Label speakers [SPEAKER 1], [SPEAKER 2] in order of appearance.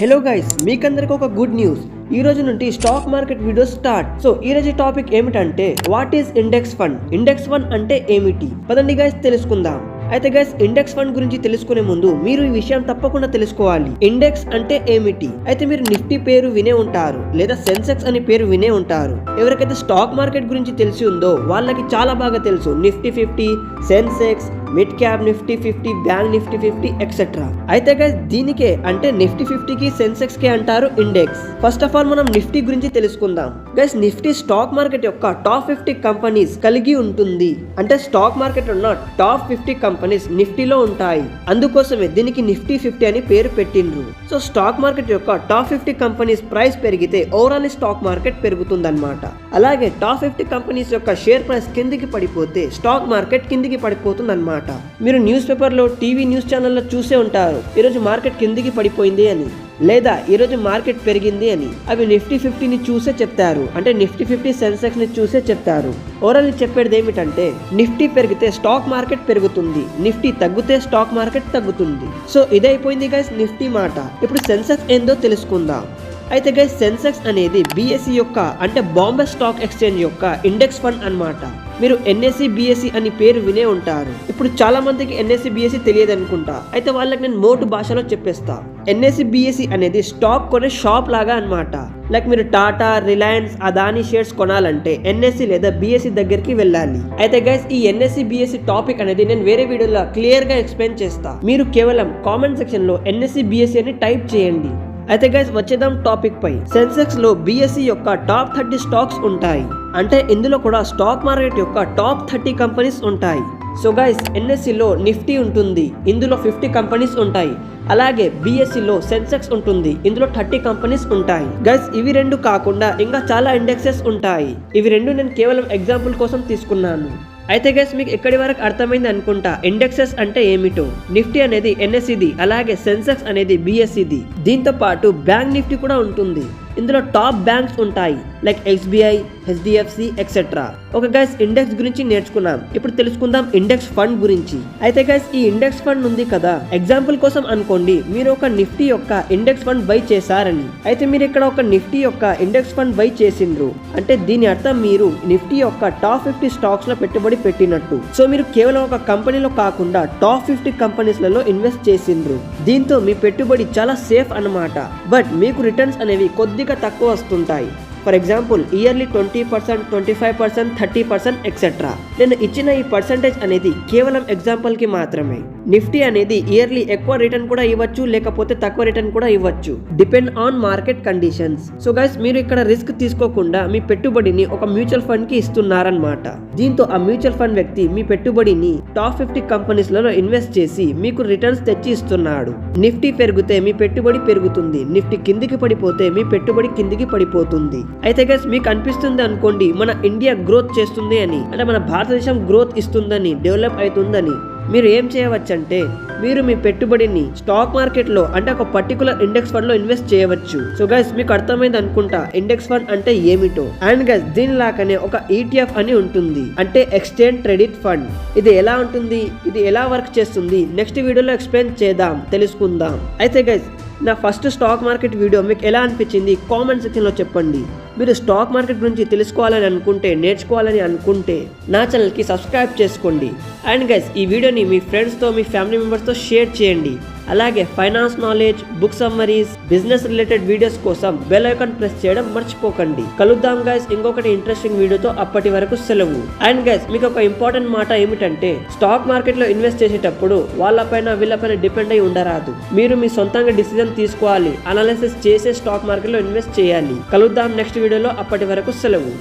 [SPEAKER 1] Hello guys మీకందరికి ఒక good news ఈ రోజు నుండి stock market video start so ఈ రోజు టాపిక్ ఏమిటంటే what is index fund index fund అంటే ఏమిటి? పదండి గైస్ తెలుసుకుందాం. అయితే గైస్ ఇండెక్స్ ఫండ్ గురించి తెలుసుకునే ముందు మీరు ఈ విషయం తప్పకుండా తెలుసుకోవాలి. ఇండెక్స్ అంటే ఏమిటి? అయితే మీరు నిఫ్టీ పేరు వినే ఉంటారు లేదా సెన్సెక్స్ అనే పేరు వినే ఉంటారు. ఎవరికైతే స్టాక్ మార్కెట్ గురించి తెలిసి ఉందో వాళ్ళకి చాలా బాగా తెలుసు. Nifty fifty Sensex mid cap Nifty fifty bank Nifty fifty etcetera అయితే గైస్ దీనికే అంటే నిఫ్టీ ఫిఫ్టీకి సెన్సెక్స్కి అంటారు ఇండెక్స్ ఫస్ట్ ఆఫ్ ఆల్ మనం నిఫ్టీ గురించి తెలుసుకుందాం. గైస్ నిఫ్టీ స్టాక్ మార్కెట్ యొక్క టాప్ ఫిఫ్టీ కంపెనీస్ కలిగి ఉంటుంది. అంటే స్టాక్ మార్కెట్ ఉన్న టాప్ ఫిఫ్టీ కంపెనీస్ నిఫ్టీలో ఉంటాయి. అందుకోసమే దీనికి నిఫ్టీ ఫిఫ్టీ అని పేరు పెట్టిండ్రు. సో స్టాక్ మార్కెట్ యొక్క టాప్ ఫిఫ్టీ కంపెనీస్ ప్రైస్ పెరిగితే ఓవరాల్ స్టాక్ మార్కెట్ పెరుగుతుందన్నమాట. అలాగే టాప్ ఫిఫ్టీ కంపెనీస్ యొక్క షేర్ ప్రైస్ కిందికి పడిపోతే స్టాక్ మార్కెట్ కిందికి పడిపోతుంది అనమాట మీరు న్యూస్ పేపర్లో టీవీ న్యూస్ ఛానల్లో చూసే ఉంటారు. ఈరోజు మార్కెట్ కిందికి పడిపోయింది అని. లేదా ఈరోజు మార్కెట్ పెరిగింది అని. అవి నిఫ్టీ ఫిఫ్టీని చూసే చెప్తారు. అంటే నిఫ్టీ ఫిఫ్టీ సెన్సెక్స్ని చూసే చెప్తారు. ఓవరాల్ చెప్పేది ఏమిటంటే నిఫ్టీ పెరిగితే స్టాక్ మార్కెట్ పెరుగుతుంది. నిఫ్టీ తగ్గితే స్టాక్ మార్కెట్ తగ్గుతుంది. సో ఇదైపోయింది గైస్ నిఫ్టీ మాట. ఇప్పుడు సెన్సెక్స్ ఏందో తెలుసుకుందాం. అయితే గైస్ సెన్సెక్స్ అనేది బీఎస్సీ యొక్క అంటే బాంబే స్టాక్ ఎక్స్చేంజ్ యొక్క ఇండెక్స్ ఫండ్ అన్నమాట. మీరు ఎన్ఎస్సి బీఎస్సీ అని పేరు వినే ఉంటారు. ఇప్పుడు చాలా మందికి ఎన్ఎస్సి బీఎస్సీ తెలియదు అనుకుంటా. అయితే వాళ్ళకి నేను మోటు భాషలో చెప్పేస్తా. ఎన్ఎస్సి బీఎస్సీ అనేది స్టాక్ కొనే షాప్ లాగా అనమాట లైక్ మీరు టాటా రిలయన్స్ అదాని షేర్స్ కొనాలంటే ఎన్ఎస్సి లేదా బీఎస్సీ దగ్గరికి వెళ్ళాలి. అయితే గైస్ ఈ ఎన్ఎస్సి బీఎస్సీ టాపిక్ అనేది నేను వేరే వీడియోలో క్లియర్గా ఎక్స్ప్లెయిన్ చేస్తా. మీరు కేవలం కామెంట్ సెక్షన్లో ఎన్ఎస్సి బీఎస్సీ అని టైప్ చేయండి. అయితే గైస్ వచ్చేద్దాం టాపిక్ పై. సెన్సెక్స్లో బిఎస్సి యొక్క టాప్ థర్టీ స్టాక్స్ ఉంటాయి. అంటే ఇందులో కూడా స్టాక్ మార్కెట్ యొక్క టాప్ థర్టీ కంపెనీస్ ఉంటాయి. సో గైస్ ఎన్ఎస్సిలో నిఫ్టీ ఉంటుంది. ఇందులో ఫిఫ్టీ కంపెనీస్ ఉంటాయి. అలాగే బీఎస్సీలో సెన్సెక్స్ ఉంటుంది. ఇందులో థర్టీ కంపెనీస్ ఉంటాయి. గైస్ ఇవి రెండు కాకుండా ఇంకా చాలా ఇండెక్సెస్ ఉంటాయి. ఇవి రెండు నేను కేవలం ఎగ్జాంపుల్ కోసం తీసుకున్నాను. అయితే గైస్ మీకు ఎక్కడి వరకు అర్థమైంది అనుకుంటా? ఇండెక్సెస్ అంటే ఏమిటో? నిఫ్టీ అనేది ఎన్ఎస్ఈది అలాగే సెన్సెక్స్ అనేది బిఎస్ఈది దీంతో పాటు బ్యాంక్ నిఫ్టీ కూడా ఉంటుంది. ఇందులో టాప్ బ్యాంక్స్ ఉంటాయి. లైక్ ఎస్బీఐ హెచ్డిఎఫ్సి ఎక్సెట్రా ఒక గైస్ ఇండెక్స్ గురించి నేర్చుకున్నాం. ఇప్పుడు తెలుసుకుందాం ఇండెక్స్ ఫండ్ గురించి. అయితే గైస్ ఈ ఇండెక్స్ ఫండ్ ఉంది కదా. ఎగ్జాంపుల్ కోసం అనుకోండి. మీరు ఒక నిఫ్టీ యొక్క ఇండెక్స్ ఫండ్ బై చేశారని. అయితే మీరు ఇక్కడ ఒక నిఫ్టీ యొక్క ఇండెక్స్ ఫండ్ బై చేసిండ్రు. అంటే దీని అర్థం మీరు నిఫ్టీ యొక్క టాప్ ఫిఫ్టీ స్టాక్స్లో పెట్టుబడి పెట్టినట్టు. సో మీరు కేవలం ఒక కంపెనీలో కాకుండా టాప్ ఫిఫ్టీ కంపెనీస్లలో ఇన్వెస్ట్ చేసిండ్రు. దీంతో మీ పెట్టుబడి చాలా సేఫ్ అన్నమాట. బట్ మీకు రిటర్న్స్ అనేవి కొద్దిగా తక్కువ వస్తుంటాయి. For example yearly twenty percent twenty five percent thirty percent etcetera నేను ఇచ్చిన ఈ పర్సెంటేజ్ అనేది కేవలం ఎగ్జాంపుల్కి మాత్రమే. నిఫ్టీ అనేది ఇయర్లీ ఎక్కువ రిటర్న్ కూడా ఇవ్వచ్చు లేకపోతే తక్కువ రిటర్న్ కూడా ఇవ్వచ్చు. Depend on market conditions so guys మీరు ఇక్కడ రిస్క్ తీసుకోకుండా మీ పెట్టుబడిని ఒక మ్యూచువల్ ఫండ్కి ఇస్తున్నారనమాట దీంతో ఆ మ్యూచువల్ ఫండ్ వ్యక్తి మీ పెట్టుబడిని టాప్ ఫిఫ్టీ కంపెనీస్లలో ఇన్వెస్ట్ చేసి మీకు రిటర్న్స్ తెచ్చి ఇస్తున్నాడు. నిఫ్టీ పెరిగితే మీ పెట్టుబడి పెరుగుతుంది. నిఫ్టీ కిందికి పడిపోతే మీ పెట్టుబడి కిందికి పడిపోతుంది. అయితే గైస్ మీకు అనిపిస్తుంది అనుకోండి మన ఇండియా గ్రోత్ చేస్తుంది అని అంటే మన భారతదేశం గ్రోత్ ఇస్తుందని డెవలప్ అవుతుందని మీరు ఏం చేయవచ్చంటే మీరు మీ పెట్టుబడిని స్టాక్ మార్కెట్లో అంటే ఒక పర్టికులర్ ఇండెక్స్ ఫండ్లో ఇన్వెస్ట్ చేయవచ్చు. సో గైస్ మీకు అర్థమైంది అనుకుంటా ఇండెక్స్ ఫండ్ అంటే ఏమిటో? అండ్ గైస్ దీని లాగానే ఒక ఈటీఎఫ్ అని ఉంటుంది అంటే ఎక్స్చేంజ్ ట్రెడిట్ ఫండ్ ఇది ఎలా ఉంటుంది? ఇది ఎలా వర్క్ చేస్తుంది? నెక్స్ట్ వీడియోలో ఎక్స్ప్లెయిన్ చేద్దాం తెలుసుకుందాం. అయితే గైస్ నా ఫస్ట్ స్టాక్ మార్కెట్ వీడియో మీకు ఎలా అనిపించింది? కామెంట్ సెక్షన్లో చెప్పండి. మీరు స్టాక్ మార్కెట్ గురించి తెలుసుకోవాలని అనుకుంటే నేర్చుకోవాలని అనుకుంటే నా ఛానల్కి సబ్స్క్రైబ్ చేసుకోండి. అండ్ గైస్ ఈ వీడియోని మీ ఫ్రెండ్స్తో మీ ఫ్యామిలీ మెంబర్స్తో షేర్ చేయండి. అలాగే finance knowledge book summaries business related videos కోసం బెల్ ఐకాన్ ప్రెస్ చేయడం మర్చిపోకండి. కలుద్దాం గైస్ ఇంకొకటి ఇంట్రెస్టింగ్ వీడియోతో అప్పటి వరకు సెలవు. అండ్ గైస్ మీకు ఒక ఇంపార్టెంట్ మాట ఏమిటంటే స్టాక్ మార్కెట్లో ఇన్వెస్ట్ చేసేటప్పుడు వాళ్ళపైన వీళ్ళపైన డిపెండ్ అయి ఉండరాదు. మీరు మీ సొంతంగా డిసిజన్ తీసుకోవాలి అనాలిసిస్ చేసే స్టాక్ మార్కెట్లో ఇన్వెస్ట్ చేయాలి. కలుద్దాం నెక్స్ట్ వీడియోలో అప్పటి వరకు సెలవు.